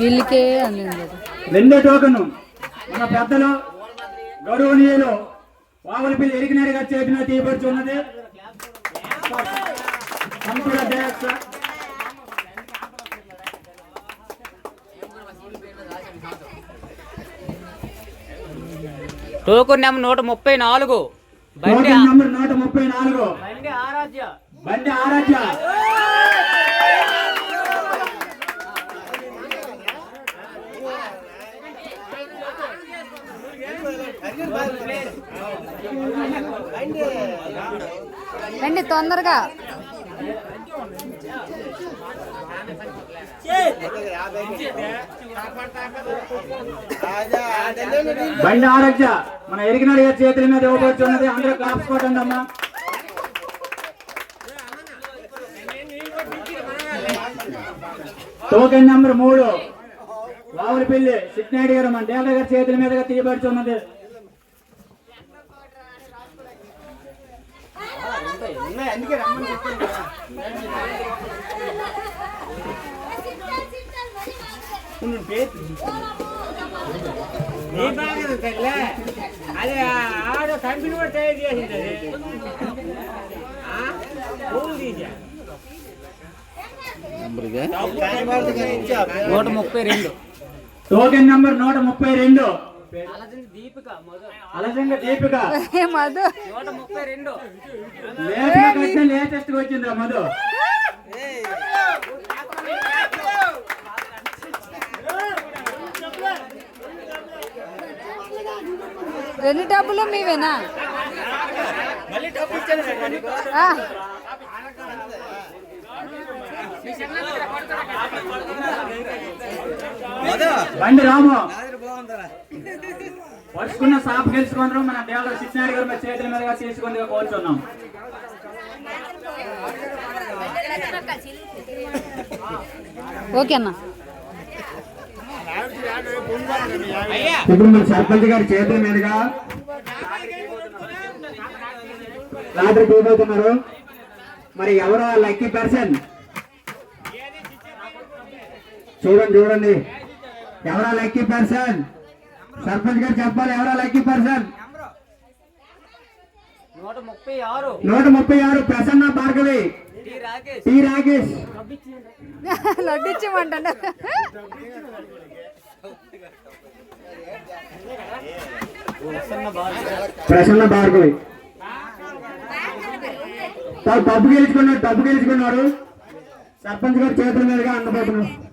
వీళ్ళకే. రెండో టోకను మన పెద్దలు గౌరవనీయులు వావలపల్లి ఎరిగినారి గారి చేతిన తీయబడుచున్నది. టోకన్ నెంబర్ నూట ముప్పై నాలుగు. బండి నూట ముప్పై నాలుగు. బండి ఆరాధ్య. బండి ఆరాధ్య. రండి తొందరగా. బండి ఆరోగ్య మన ఎరిగినాడు గారి చేతుల మీద ఉన్నది. అందరూ క్లాప్స్ కొట్టండి అమ్మా. టోకెన్ నెంబర్ మూడు. వావులపల్లి సిట్నాయుడు గారు మన దేవత గారి చేతుల మీదుగా తీయబడుచున్నది అదే ఆడ కంపెనీ కూడా తయారు చేసింది నూట ముప్పై రెండు. టోకెన్ నంబర్ నూట ముప్పై రెండు. అలసంగ దీపిక మధు. లేటెస్ట్ వచ్చింది మధు? రెండు. డబ్బులు మీవేనా? ఆ, బండి రాము. పరుచుకున్న సాపు గెలుచుకున్నారు మన దేవత సిట్నాయుడు గారు మన చేతుల మీదుగా తీసుకుందిగా కోరుచున్నాం. ఓకే అన్న. ఇప్పుడు మన సర్పంచ్ గారి చేతుల మీదుగా లాటరీ తీయబోతున్నారు మరి ఎవరో లక్కీ పర్సన్ చూడండి చూడండి. ఎవరో లక్కీ పర్సన్ సర్పంచ్ గారు చెప్పాలి ఎవరో లక్కీ పర్సన్ నూట ముప్పై ఆరు. ప్రసన్న భార్గవి. టి రాకేష్. టి రాకేష్. లడ్డు ఇచ్చేయమంటాడు ప్రసన్న భార్గవి. తా- డబ్బు గెలుచుకున్నారు డబ్బు గెలుచుకున్నారు సర్పంచ్ గారి చేతుల మీదుగా అందబోతున్నారు.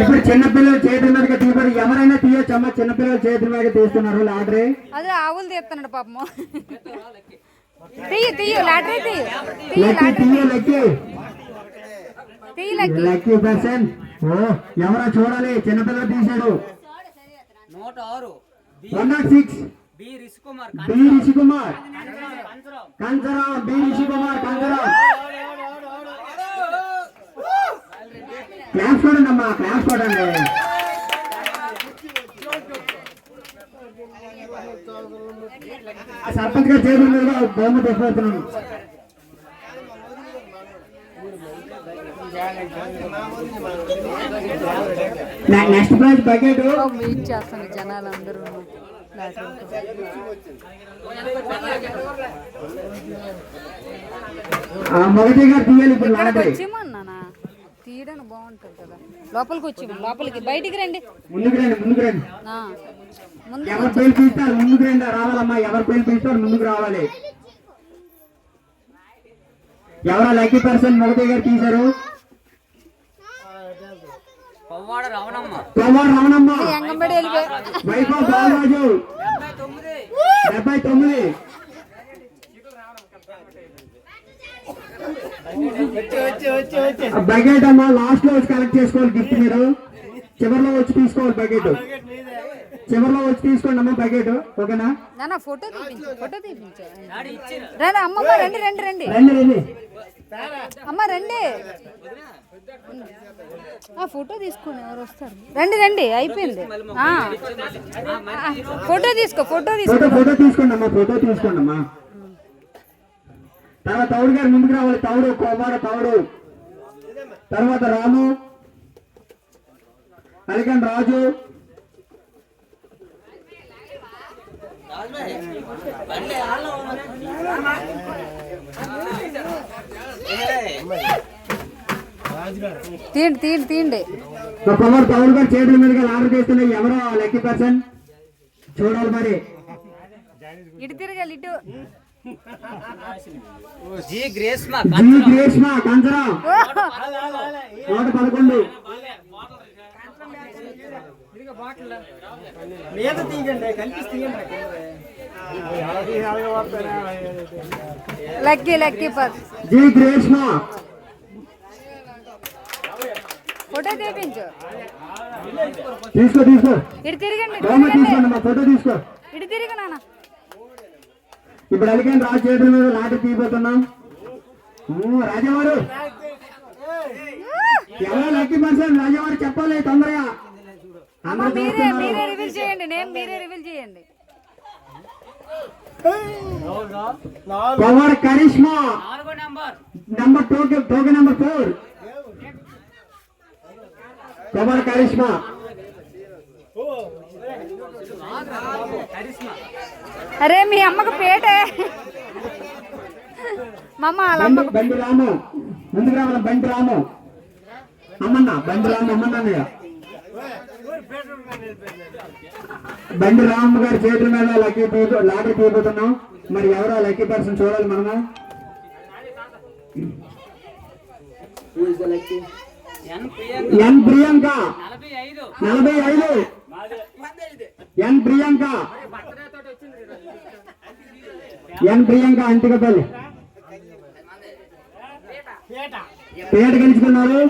ఇప్పుడు చిన్నపిల్లల చేతుల మీదుగా తీయబడి ఎవరైనా తీయొచ్చమ్మా? చిన్నపిల్లల చేతుల మీద తీస్తున్నారు లాటరీ. అదే ఆవులు తీస్తున్నాడు పాపము తీయు తీయు లాటరీ తీయు. లక్కీ తీయ లక్కీ. తీయు లక్కి. Lucky person. ఓ ఎవరో చూడాలి చిన్నపిల్లలు తీశాడు. నూట ఆరు B. One nought six. B Rishikumar. B Rishikumar. Kancharao Kancharam B Rishikumar Kancharam class అమ్మా క్లాస్ కొడండి ఆ సర్పంచ్ గారి చేతుల మీద బొమ్మ తెచ్చిపోతున్నాను నెక్స్ట్ ప్రైజ్ బకెట్. వెయిట్ చేస్తాను జనాలు అందరూ లాటరీ మొదటి గారు తీయాలి ఇప్పుడు లాటరీ. తీయడానికి బాగుంటుంది కదా. లోపలికి వచ్చేయమని లోపలికి బయటికి రండి. ముందుకు రండి ముందుకు రండి. ఆ, ముందు ఎవరు పేరు పిలుస్తారు ముందుకు రండి రావాలమ్మా. ఎవరు పేరు పిలుస్తారు ముందుకు రావాలి. ఎవరో లక్కీ పర్సన్ మొదటి గారు తీశారు? పవ్వాడ రమణమ్మ. తోమారు రమణమ్మ. ఎంగంబడి వెళ్ళిపోయి వైభవ్ బాలరాజు. డెబ్బై తొమ్మిది డెబ్బై తొమ్మిది బకెట్ అమ్మా లాస్ట్లో వచ్చి కలెక్ట్ చేసుకోవాలి గిఫ్ట్ మీరు. చివరిలో వచ్చి తీసుకోవాలి బకెట్ చివరిలో వచ్చి తీసుకోండి అమ్మా బకెట్ ఓకేనా? నాన్న ఫోటో ఫోటో రండి అమ్మమ్మ రండి రండి రండి. రండి రండి. అమ్మ రండి. ఆ ఫోటో తీసుకోండి ఎవరు వస్తారు? రండి రండి అయిపోయింది. ఫోటో తీసుకో ఫోటో తీసుకో. ఫోటో తీసుకోండి అమ్మా ఫోటో తీసుకోండి అమ్మా. తర్వాత తౌడు గారు ముందుకు రావాలి. తౌడు కోమాడ తౌడు. తర్వాత రాము. అలికన్ రాజు. తీయండి తీయండి మా కుమార్ తౌడు గారు చేతుల మీదుగా ఆర్డర్ చేస్తున్న ఎవరో లక్కీ పర్సన్? చూడాలి మరి. ఇటు తిరగాలి ఇటు. జీ గ్రేస్మా జీ గ్రేష్మ కంచరా నూట పదకొండు. లక్కీ లక్కీ పర్. జీ గ్రేష్మ ఫోటో తీపించు. తీసుకో తీసుకో. ఇటు తిరగండి ఫోటో తీసుకో. ఇటు తిరిగి నాన్న. ఇప్పుడు అలికన్ రాజు చేతుల మీద లాటి తీయబోతున్నాం. రాజావారు. ఎవరో లక్కీ పర్సన్ రాజావారు చెప్పాలి తొందరగా. పవర్ కరిష్మా. నాలుగో number. Number token token number four. Power Karishma. అరే మీ అమ్మకు పేటే. మమ్మ వాళ్ళ బండి అమ్మకు బండి రాము. ముందుకు రావాలి బండి రాము. అమ్మన్న బండి రాము అమ్మన్నయ్య బండి రాము గారి చేతుల మీద లక్కీ లాటరీ తీయబోతున్నాం మరి ఎవరో లక్కీ పర్సన్ చూడాలి మనము? ఎన్ ప్రియాంక. నలభై ఐదు. ఎన్ ప్రియాంక. ఎన్ ప్రియాంక అంటికపల్లి పేట గెలుచుకున్నారు.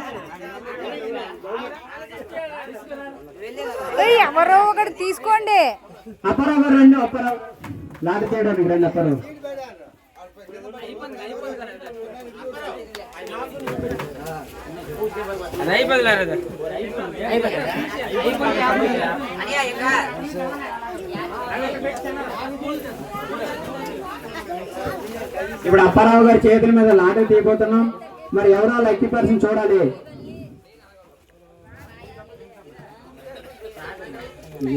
ఏయ్, ఎవరో ఒకటి తీసుకోండి. అప్పారావు గారు రండి అప్పారావు లాట చేయడానికి రండి అప్పారావు అది ఇప్పుడు అప్పారావు గారి చేతుల మీద లాట తీయబోతున్నాం. మరి ఎవరో లక్కీ పర్సన్ చూడాలి?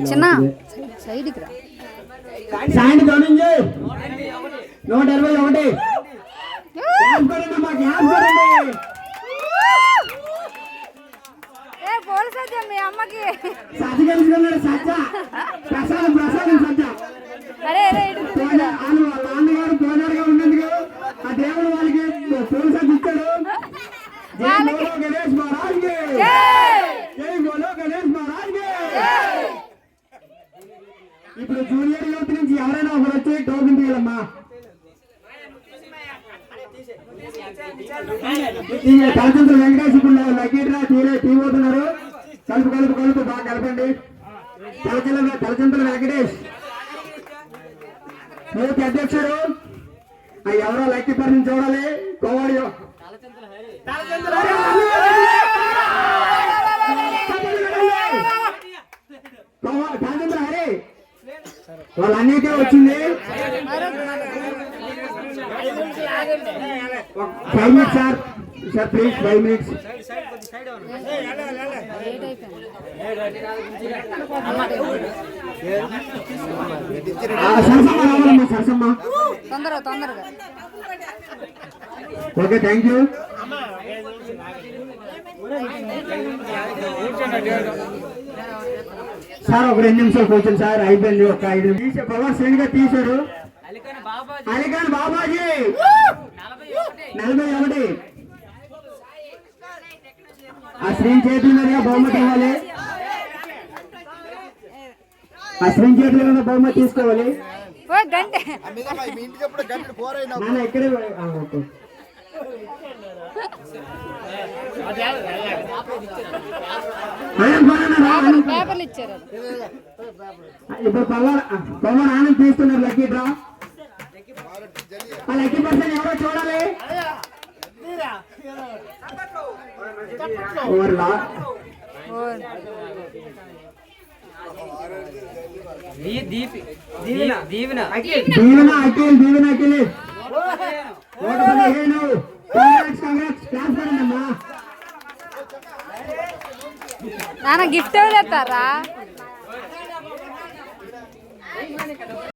చిన్న సైడ్కి రా. సాయంత్రం నూట ఇరవై ఒకటి. మీ అమ్మకి? సజ్జ ప్రసాదం ప్రసాదం సజ్జ తలచంద్ర వెంకటేష్ ఇప్పుడు తీరే తీయబోతున్నారు కలుపు కలుపు కలుపు. బాగా కలపండి. తలచంద్ర తలచంద్ర వెంకటేష్. యూత్ అధ్యక్షుడు. ఎవరో లక్కీ పర్సన్ చూడాలి. కోవాడి. తలచంద్ర వాళ్ళన్నిటికీ వచ్చింది. Five minutes sir sir please five minutes late అయిపోయింది సరసమ్మ రావాలమ్మా సరసమ్మ. తొందరగా తొందరగా. ఓకే థ్యాంక్ యూ సార్ ఒక రెండు నిమిషాలు కూర్చొని సార్ అయిపోయింది ఒక ఐదు నిమిషాలు. పవర్ శ్రేణి గారు తీశారు అలికని బాబాజీ అలిగాన్ బాబాజీ నలభై ఒకటి నలభై ఒకటి ఆ శ్రీని చేతుల మీద బహుమతి ఇవ్వాలి ఆ శ్రీని చేతుల మీద బహుమతి తీసుకోవాలి అది. ఇప్పుడు పవన్ పవన్ ఆనంద్ తీస్తున్నారు లక్కీ డ్రా. ఆ లక్కీ పర్సన్ ఎవరో చూడాలి. దీవెన. దీవెన. దీవెన అఖిల్ దీవెన అఖిల్. నూట పదిహేను కంగ్రాట్స్ కంగ్రాట్స్ క్లాస్ అమ్మా నాన్న గిఫ్ట్ ఎవరు తెస్తారా?